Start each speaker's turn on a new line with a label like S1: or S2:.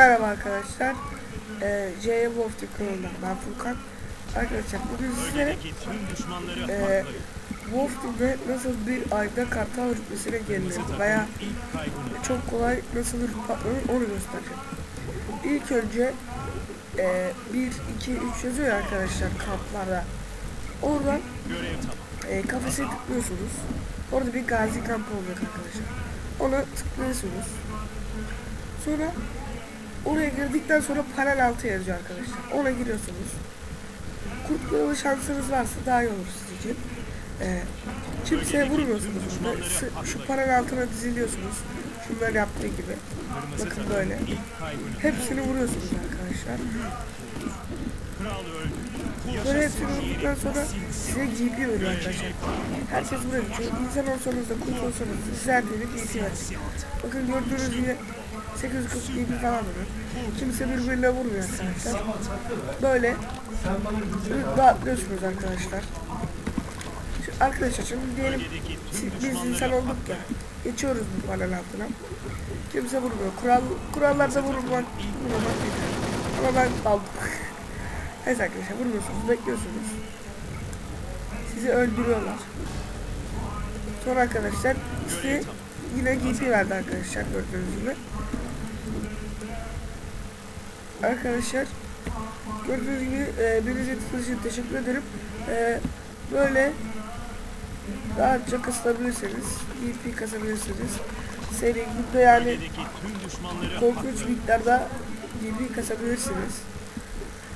S1: Merhaba arkadaşlar. Ee, J Wolf kanalından ben Furkan. Arkadaşlar bugün sizlere e, Wolf Team'de nasıl bir ayda kartal rütbesine gelinir veya çok kolay nasıl rütbe onu göstereceğim. İlk önce e, 1, 2, 3 yazıyor ya arkadaşlar kamplarda. Oradan e, kafese tıklıyorsunuz. Orada bir gazi kampı olacak arkadaşlar. Ona tıklıyorsunuz. Sonra oraya girdikten sonra panel altı yazıyor arkadaşlar. Ona giriyorsunuz. Kurt şansınız varsa daha iyi olur sizin için. E, kimseye vurmuyorsunuz burada. Sı- Şu panel altına diziliyorsunuz. Şunlar yaptığı gibi. Bakın böyle. Hepsini vuruyorsunuz arkadaşlar. Böyle hepsini vurduktan sonra size GP veriyor arkadaşlar. Herkes buraya çünkü insan olsanız da kurt olsanız da size her türlü GP verir. Bakın gördüğünüz gibi 840 GP falan vuruyor. Kimse birbirine vurmuyor arkadaşlar. Böyle rahatlıyorsunuz arkadaşlar. Şu arkadaşlar şimdi diyelim biz insan olduk ya. Geçiyoruz bu panel altına. Kimse vurmuyor. Kural, kurallarda vurmak, vurmak yeter. Ama ben aldım. Neyse arkadaşlar vurmuyorsunuz, bekliyorsunuz. Sizi öldürüyorlar. Sonra arkadaşlar size yine GP verdi arkadaşlar gördüğünüz gibi. Arkadaşlar gördüğünüz gibi e, beni izlediğiniz için teşekkür ederim. E, böyle rahatça kasılabilirsiniz. GP kasabilirsiniz. Seri burada yani korkunç miktarda GP kasabilirsiniz.